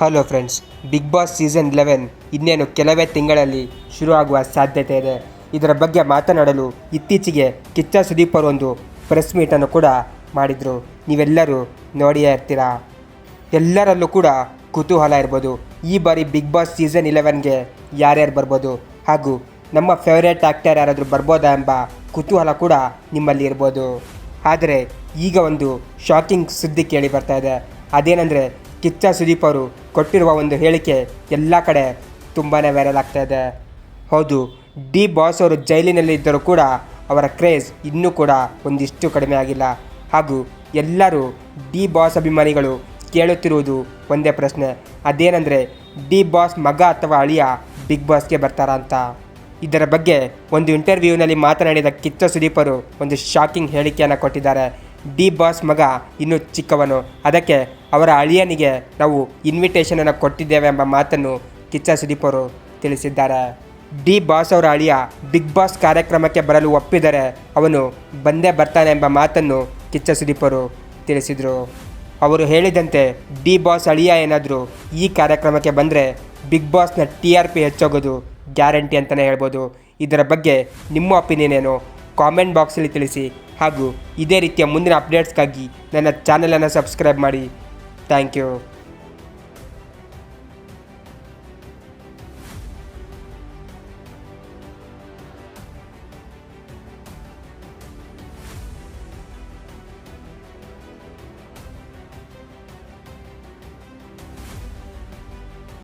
Hello friends big boss season eleven ಇನ್ನೇನು ಕೆಲವೇ ತಿಂಗಳಲ್ಲಿ ಶುರುವಾಗುವ ಸಾಧ್ಯತೆ ಇದೆ. ಇದರ ಬಗ್ಗೆ ಮಾತನಾಡಲು ಇತ್ತೀಚೆಗೆ ಕಿಚ್ಚ ಸುದೀಪ್ ಅವರು ಒಂದು ಪ್ರೆಸ್ ಮೀಟನ್ನು ಕೂಡ ಮಾಡಿದರು. ನೀವೆಲ್ಲರೂ ನೋಡಿಯೇ ಇರ್ತೀರಾ? ಎಲ್ಲರಲ್ಲೂ ಕೂಡ ಕುತೂಹಲ ಇರ್ಬೋದು. ಈ ಬಾರಿ ಬಿಗ್ ಬಾಸ್ ಸೀಸನ್ ಇಲೆವೆನ್ಗೆ ಯಾರ್ಯಾರು ಬರ್ಬೋದು? ಹಾಗೂ ನಮ್ಮ ಫೇವ್ರೇಟ್ ಆ್ಯಕ್ಟರ್ ಯಾರಾದರೂ ಬರ್ಬೋದಾ ಎಂಬ ಕುತೂಹಲ ಕೂಡ ನಿಮ್ಮಲ್ಲಿ ಇರ್ಬೋದು. ಆದರೆ ಈಗ ಒಂದು ಶಾಕಿಂಗ್ ಸುದ್ದಿ ಕೇಳಿ ಬರ್ತಾ ಇದೆ. ಅದೇನೆಂದರೆ ಕಿಚ್ಚ ಸುದೀಪ್ ಅವರು ಕೊಟ್ಟಿರುವ ಒಂದು ಹೇಳಿಕೆ ಎಲ್ಲ ಕಡೆ ತುಂಬಾ ವೈರಲ್ ಆಗ್ತಾ ಇದೆ. ಹೌದು, ಡಿ ಬಾಸ್ ಅವರು ಜೈಲಿನಲ್ಲಿ ಇದ್ದರೂ ಕೂಡ ಅವರ ಕ್ರೇಜ್ ಇನ್ನೂ ಕೂಡ ಒಂದಿಷ್ಟು ಕಡಿಮೆ ಆಗಿಲ್ಲ. ಹಾಗೂ ಎಲ್ಲರೂ ಡಿ ಬಾಸ್ ಅಭಿಮಾನಿಗಳು ಕೇಳುತ್ತಿರುವುದು ಒಂದೇ ಪ್ರಶ್ನೆ. ಅದೇನೆಂದರೆ, ಡಿ ಬಾಸ್ ಮಗ ಅಥವಾ ಅಳಿಯ ಬಿಗ್ ಬಾಸ್ಗೆ ಬರ್ತಾರಾ ಅಂತ? ಇದರ ಬಗ್ಗೆ ಒಂದು ಇಂಟರ್ವ್ಯೂನಲ್ಲಿ ಮಾತನಾಡಿದ ಕಿಚ್ಚ ಸುದೀಪರು ಒಂದು ಶಾಕಿಂಗ್ ಹೇಳಿಕೆಯನ್ನು ಕೊಟ್ಟಿದ್ದಾರೆ. ಡಿ ಬಾಸ್ ಮಗ ಇನ್ನೂ ಚಿಕ್ಕವನು. ಅದಕ್ಕೆ ಅವರ ಅಳಿಯನಿಗೆ ನಾವು ಇನ್ವಿಟೇಷನನ್ನು ಕೊಟ್ಟಿದ್ದೇವೆ ಎಂಬ ಮಾತನ್ನು ಕಿಚ್ಚ ಸುದೀಪರು ತಿಳಿಸಿದ್ದಾರೆ. ಡಿ ಬಾಸ್ ಅವರ ಅಳಿಯ ಬಿಗ್ ಬಾಸ್ ಕಾರ್ಯಕ್ರಮಕ್ಕೆ ಬರಲು ಒಪ್ಪಿದರೆ ಅವನು ಬಂದೇ ಬರ್ತಾನೆ ಎಂಬ ಮಾತನ್ನು ಕಿಚ್ಚ ಸುದೀಪರು ತಿಳಿಸಿದರು. ಅವರು ಹೇಳಿದಂತೆ ಡಿ ಬಾಸ್ ಅಳಿಯ ಏನಾದರೂ ಈ ಕಾರ್ಯಕ್ರಮಕ್ಕೆ ಬಂದರೆ ಬಿಗ್ ಬಾಸ್ನ ಟಿ ಆರ್ ಪಿ ಹೆಚ್ಚೋಗೋದು ಗ್ಯಾರಂಟಿ ಅಂತಲೇ ಹೇಳ್ಬೋದು. ಇದರ ಬಗ್ಗೆ ನಿಮ್ಮ ಒಪಿನಿಯನ್ ಏನು? ಕಾಮೆಂಟ್ ಬಾಕ್ಸಲ್ಲಿ ತಿಳಿಸಿ. ಹಾಗೂ ಇದೇ ರೀತಿಯ ಮುಂದಿನ ಅಪ್ಡೇಟ್ಸ್ಗಾಗಿ ನನ್ನ ಚಾನಲನ್ನು ಸಬ್ಸ್ಕ್ರೈಬ್ ಮಾಡಿ. Thank you